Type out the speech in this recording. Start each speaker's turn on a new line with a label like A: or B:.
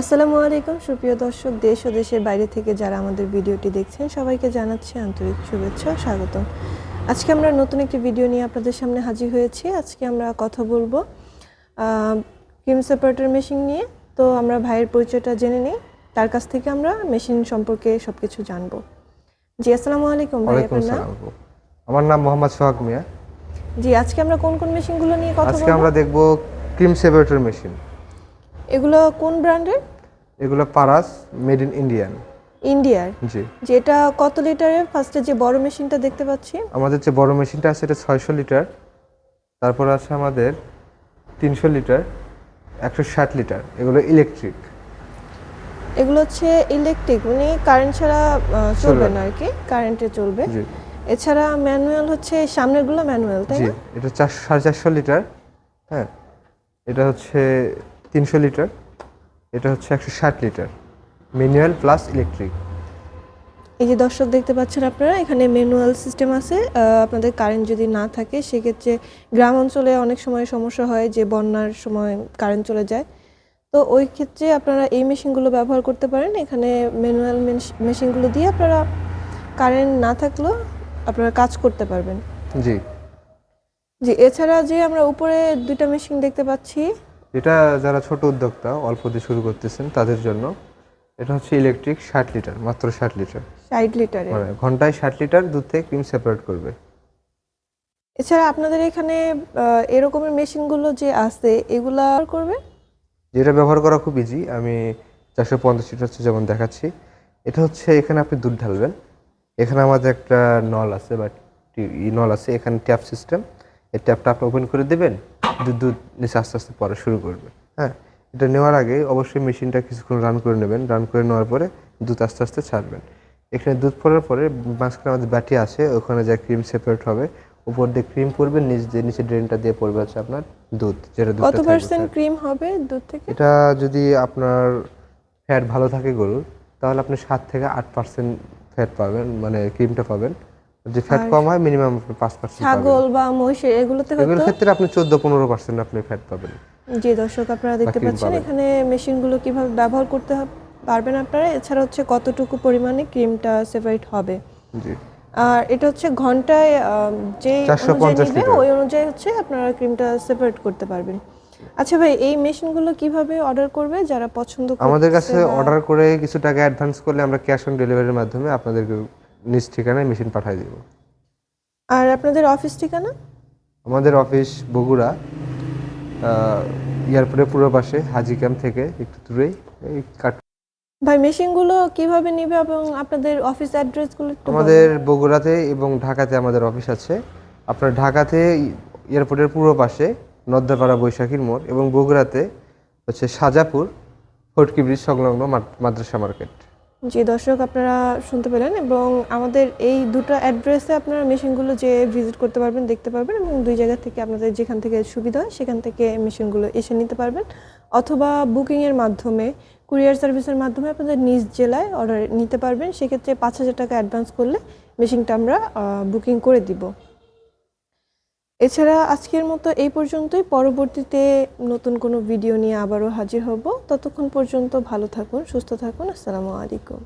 A: আসসালামু আলাইকুম সুপ্রিয় দর্শক দেশ ও দেশের বাইরে থেকে যারা আমাদের ভিডিওটি দেখছেন সবাইকে জানাচ্ছি আন্তরিক শুভেচ্ছা ও স্বাগতম। আজকে আমরা নতুন একটি ভিডিও নিয়ে আপনাদের সামনে হাজির হয়েছি। আজকে আমরা কথা বলব ক্রিম সেপারেটর মেশিন নিয়ে। তো আমরা ভাইয়ের পরিচয়টা জেনে নিই তার কাছ থেকে আমরা মেশিন সম্পর্কে সবকিছু জানব। জি আসসালামু আলাইকুম ভাই আপনার নাম?
B: আমার নাম মোহাম্মদ সোহাগ মিয়া।
A: জি আজকে আমরা কোন কোন মেশিনগুলো নিয়ে কথা
B: আজকে আমরা দেখব ক্রিম সেপারেটর মেশিন।
A: এগুলো কোন ব্র্যান্ডের?
B: এগুলো পারাস মেড ইন ইন্ডিয়ান
A: ইন্ডিয়ার
B: জি।
A: যেটা কত লিটারের? ফার্স্টে যে বড় মেশিনটা দেখতে পাচ্ছি।
B: আমাদের যে বড় মেশিনটা আছে এটা ছয়শো লিটার। তারপর আছে আমাদের তিনশো লিটার একশো ষাট লিটার। এগুলো ইলেকট্রিক
A: এগুলো হচ্ছে ইলেকট্রিক মানে কারেন্ট ছাড়া চলবে না আর কি কারেন্টে চলবে।
B: জি।
A: এছাড়া ম্যানুয়াল হচ্ছে সামনেরগুলো ম্যানুয়াল তাই না?
B: এটা চার সাড়ে চারশো লিটার। হ্যাঁ। এটা হচ্ছে তিনশো লিটার এটা হচ্ছে একশো ষাট লিটার ম্যানুয়াল প্লাস ইলেকট্রিক।
A: এই যে দর্শক দেখতে পাচ্ছেন আপনারা এখানে ম্যানুয়াল সিস্টেম আছে আপনাদের কারেন্ট যদি না থাকে সেক্ষেত্রে গ্রাম অঞ্চলে অনেক সময় সমস্যা হয় যে বন্যার সময় কারেন্ট চলে যায়। তো ওই ক্ষেত্রে আপনারা এই মেশিনগুলো ব্যবহার করতে পারেন এখানে ম্যানুয়াল মেশিনগুলো দিয়ে আপনারা কারেন্ট না থাকলেও আপনারা কাজ করতে পারবেন।
B: জি।
A: জি এছাড়া যে আমরা উপরে দুইটা মেশিন দেখতে পাচ্ছি
B: এটা যারা ছোট উদ্যোক্তা অল্প দিয়ে শুরু করতেছেন তাদের জন্য এটা হচ্ছে ইলেকট্রিক ষাট লিটার মাত্র ষাট লিটার
A: ষাট লিটারের
B: মানে ঘন্টায় ষাট লিটার দুধ থেকে ক্রিম সেপারেট করবে।
A: এছাড়া আপনাদের এখানে এরকমের মেশিনগুলো যে আছে এগুলা আর করবে?
B: যেটা ব্যবহার করা খুব ইজি আমি চারশো পঞ্চাশ লিটার হচ্ছে যেমন দেখাচ্ছি। এটা হচ্ছে এখানে আপনি দুধ ঢালবেন। এখানে আমাদের একটা নল আছে বা নল আছে এখানে ট্যাপ সিস্টেম এই ট্যাপটা আপনি ওপেন করে দেবেন। দুধ দুধ নিচে আস্তে আস্তে পড়া শুরু করবে। হ্যাঁ এটা নেওয়ার আগে অবশ্যই মেশিনটা কিছুক্ষণ রান করে নেবেন। রান করে নেওয়ার পরে দুধ আস্তে আস্তে ছাড়বেন। এখানে দুধ পড়ার পরে মাঝখানে আমাদের ব্যাটি আছে ওখানে যা ক্রিম সেপারেট হবে উপর দিয়ে ক্রিম পড়বে নিচ দিয়ে নিচে ড্রেনটা দিয়ে পড়বে হচ্ছে আপনার দুধ যেটা দুধ
A: কত পার্সেন্ট ক্রিম হবে দুধ থেকে?
B: এটা যদি আপনার ফ্যাট ভালো থাকে গরুর তাহলে আপনি সাত থেকে আট পার্সেন্ট ফ্যাট পাবেন মানে ক্রিমটা পাবেন। যদি ফ্যাট কম হয় মিনিমাম আপনি পাঁচ পার্সেন্ট
A: ছাগল বা মহিষের এগুলোতে
B: এগুলোর ক্ষেত্রে আপনি চোদ্দ পনেরো পার্সেন্ট আপনি ফ্যাট পাবেন।
A: জি দর্শক আপনারা দেখতে পাচ্ছেন এখানে মেশিনগুলো কীভাবে ব্যবহার করতে পারবেন আপনারা। এছাড়া হচ্ছে কতটুকু পরিমাণে ক্রিমটা সেপারেট হবে।
B: জি।
A: আর এটা হচ্ছে ঘন্টায় যে
B: 450
A: অনুযায়ী ওই অনুযায়ী হচ্ছে আপনারা ক্রিমটা সেপারেট করতে পারবেন। আচ্ছা ভাই এই মেশিনগুলো কীভাবে অর্ডার করবে যারা পছন্দ
B: আমাদের কাছে অর্ডার করে কিছু টাকা অ্যাডভান্স করলে আমরা ক্যাশ অন ডেলিভারির মাধ্যমে আপনাদেরকে নিজ ঠিকানায় মেশিন পাঠিয়ে দেবো।
A: আর আপনাদের অফিস ঠিকানা?
B: আমাদের অফিস বগুড়া এয়ারপোর্টের পূর্ব পাশে হাজি ক্যাম্প থেকে একটু দূরেই এই কাট
A: ভাই মেশিনগুলো কীভাবে নিবে এবং আপনাদের অফিস অ্যাড্রেসগুলো
B: আমাদের বগুড়াতে এবং ঢাকাতে আমাদের অফিস আছে। আপনার ঢাকাতে এয়ারপোর্টের পূর্ব পাশে নদ্দাপাড়া বৈশাখীর মোড় এবং বগুড়াতে হচ্ছে সাজাপুর ফটকি ব্রিজ সংলগ্ন মাদ্রাসা মার্কেট।
A: জি দর্শক আপনারা শুনতে পেলেন এবং আমাদের এই দুটো অ্যাড্রেসে আপনারা মেশিনগুলো যে ভিজিট করতে পারবেন, দেখতে পারবেন এবং দুই জায়গা থেকে আপনাদের যেখান থেকে সুবিধা হয় সেখান থেকে মেশিনগুলো এসে নিতে পারবেন। অথবা বুকিংয়ের মাধ্যমে, কুরিয়ার সার্ভিসের মাধ্যমে আপনাদের নিজ জেলায় অর্ডার নিতে পারবেন। সেক্ষেত্রে পাঁচ হাজার টাকা অ্যাডভান্স করলে মেশিনটা আমরা বুকিং করে দিব। এছাড়া আজকের মতো এই পর্যন্তই। পরবর্তীতে নতুন কোনো ভিডিও নিয়ে আবারও হাজির হব। ততক্ষণ পর্যন্ত ভালো থাকুন, সুস্থ থাকুন। আসসালামু আলাইকুম।